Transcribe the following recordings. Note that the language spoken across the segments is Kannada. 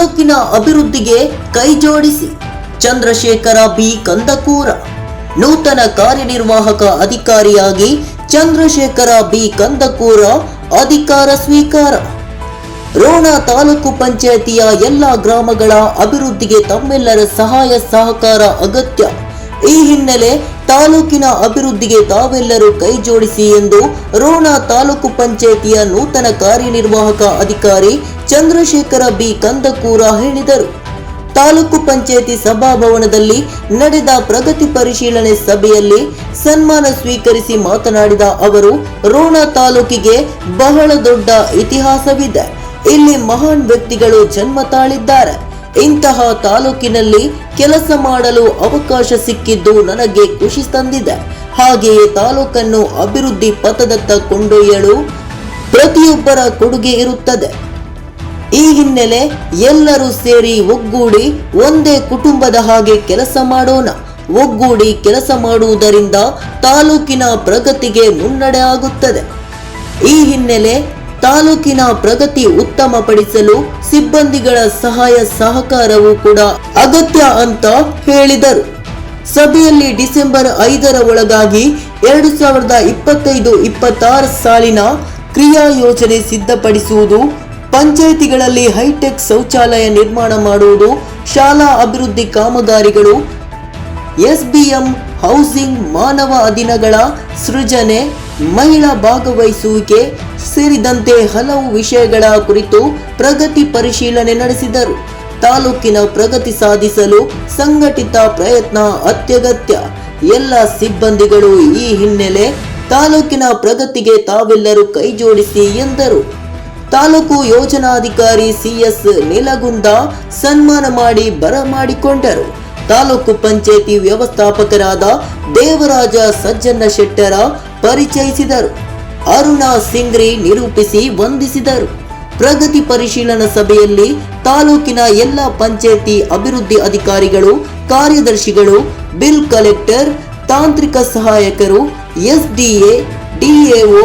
ತಾಲೂಕಿನ ಅಭಿವೃದ್ಧಿಗೆ ಕೈಜೋಡಿಸಿ. ಚಂದ್ರಶೇಖರ ಬಿ. ಕಂದಕೂರ ನೂತನ ಕಾರ್ಯನಿರ್ವಾಹಕ ಅಧಿಕಾರಿಯಾಗಿ ಚಂದ್ರಶೇಖರ ಬಿ. ಕಂದಕೂರ ಅಧಿಕಾರ ಸ್ವೀಕಾರ. ರೋಣ ತಾಲೂಕು ಪಂಚಾಯತಿಯ ಎಲ್ಲ ಗ್ರಾಮಗಳ ಅಭಿವೃದ್ಧಿಗೆ ತಮ್ಮೆಲ್ಲರ ಸಹಾಯ ಸಹಕಾರ ಅಗತ್ಯ. ಈ ಹಿನ್ನೆಲೆ ತಾಲೂಕಿನ ಅಭಿವೃದ್ಧಿಗೆ ತಾವೆಲ್ಲರೂ ಕೈ ಜೋಡಿಸಿ ಎಂದು ರೋಣ ತಾಲೂಕು ಪಂಚಾಯತಿಯ ನೂತನ ಕಾರ್ಯನಿರ್ವಾಹಕ ಅಧಿಕಾರಿ ಚಂದ್ರಶೇಖರ ಬಿ. ಕಂದಕೂರ ಹೇಳಿದರು. ತಾಲೂಕು ಪಂಚಾಯಿತಿ ಸಭಾಭವನದಲ್ಲಿ ನಡೆದ ಪ್ರಗತಿ ಪರಿಶೀಲನೆ ಸಭೆಯಲ್ಲಿ ಸನ್ಮಾನ ಸ್ವೀಕರಿಸಿ ಮಾತನಾಡಿದ ಅವರು, ರೋಣ ತಾಲೂಕಿಗೆ ಬಹಳ ದೊಡ್ಡ ಇತಿಹಾಸವಿದೆ. ಇಲ್ಲಿ ಮಹಾನ್ ವ್ಯಕ್ತಿಗಳು ಜನ್ಮ ತಾಳಿದ್ದಾರೆ. ಇಂತಹ ತಾಲೂಕಿನಲ್ಲಿ ಕೆಲಸ ಮಾಡಲು ಅವಕಾಶ ಸಿಕ್ಕಿದ್ದು ನನಗೆ ಖುಷಿ ತಂದಿದೆ. ಹಾಗೆಯೇ ತಾಲೂಕನ್ನು ಅಭಿವೃದ್ಧಿ ಪಥದತ್ತ ಕೊಂಡೊಯ್ಯಲು ಪ್ರತಿಯೊಬ್ಬರ ಕೊಡುಗೆ ಇರುತ್ತದೆ. ಈ ಹಿನ್ನೆಲೆ ಎಲ್ಲರೂ ಸೇರಿ ಒಗ್ಗೂಡಿ ಒಂದೇ ಕುಟುಂಬದ ಹಾಗೆ ಕೆಲಸ ಮಾಡೋಣ. ಒಗ್ಗೂಡಿ ಕೆಲಸ ಮಾಡುವುದರಿಂದ ತಾಲೂಕಿನ ಪ್ರಗತಿಗೆ ಮುನ್ನಡೆ ಆಗುತ್ತದೆ. ಈ ಹಿನ್ನೆಲೆ ತಾಲೂಕಿನ ಪ್ರಗತಿ ಉತ್ತಮಪಡಿಸಲು ಸಿಬ್ಬಂದಿಗಳ ಸಹಾಯ ಸಹಕಾರವೂ ಕೂಡ ಅಗತ್ಯ ಅಂತ ಹೇಳಿದರು. ಸಭೆಯಲ್ಲಿ ಡಿಸೆಂಬರ್ ಐದರ ಒಳಗಾಗಿ ಎರಡು ಸಾವಿರದ ಇಪ್ಪತ್ತೈದು ಇಪ್ಪತ್ತಾರು ಸಾಲಿನ ಕ್ರಿಯಾ ಯೋಜನೆ ಸಿದ್ಧಪಡಿಸುವುದು ಪಂಚಾಯಿತಿಗಳಲ್ಲಿ ಹೈಟೆಕ್ ಶೌಚಾಲಯ ನಿರ್ಮಾಣ ಮಾಡುವುದು ಶಾಲಾ ಅಭಿವೃದ್ಧಿ ಕಾಮಗಾರಿಗಳು, ಎಸ್ಬಿಎಂ ಹೌಸಿಂಗ್ ಮಾನವ ಅಧೀನಗಳ ಸೃಜನೆ, ಮಹಿಳಾ ಭಾಗವಹಿಸುವಿಕೆ ಸೇರಿದಂತೆ ಹಲವು ವಿಷಯಗಳ ಕುರಿತು ಪ್ರಗತಿ ಪರಿಶೀಲನೆ ನಡೆಸಿದರು. ತಾಲೂಕಿನ ಪ್ರಗತಿ ಸಾಧಿಸಲು ಸಂಘಟಿತ ಪ್ರಯತ್ನ ಅತ್ಯಗತ್ಯ. ಎಲ್ಲ ಸಿಬ್ಬಂದಿಗಳು ಈ ಹಿನ್ನೆಲೆ ತಾಲೂಕಿನ ಪ್ರಗತಿಗೆ ತಾವೆಲ್ಲರೂ ಕೈಜೋಡಿಸಿ ಎಂದರು. ತಾಲೂಕು ಯೋಜನಾಧಿಕಾರಿ ಸಿಎಸ್ ನೀಲಗುಂದ ಸನ್ಮಾನ ಮಾಡಿ ಬರಮಾಡಿಕೊಂಡರು ತಾಲೂಕು ಪಂಚಾಯಿತಿ ವ್ಯವಸ್ಥಾಪಕರಾದ ದೇವರಾಜ ಸಜ್ಜನ್ನ ಶೆಟ್ಟರ ಪರಿಚಯಿಸಿದರು. ಅರುಣಾ ಸಿಂಗ್ರಿ ನಿರೂಪಿಸಿ ವಂದಿಸಿದರು. ಪ್ರಗತಿ ಪರಿಶೀಲನಾ ಸಭೆಯಲ್ಲಿ ತಾಲೂಕಿನ ಎಲ್ಲ ಪಂಚಾಯಿತಿ ಅಭಿವೃದ್ಧಿ ಅಧಿಕಾರಿಗಳು, ಕಾರ್ಯದರ್ಶಿಗಳು, ಬಿಲ್ ಕಲೆಕ್ಟರ್, ತಾಂತ್ರಿಕ ಸಹಾಯಕರು ಎಸ್ಡಿಎ ಡಿಎಒ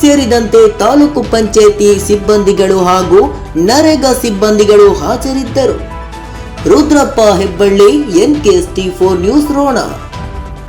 ಸೇರಿದಂತೆ ತಾಲೂಕು ಪಂಚಾಯಿತಿ ಸಿಬ್ಬಂದಿಗಳು ಹಾಗೂ ನರೇಗಾ ಸಿಬ್ಬಂದಿಗಳು ಹಾಜರಿದ್ದರು. Rudrappa Hebballi N K four news Rona.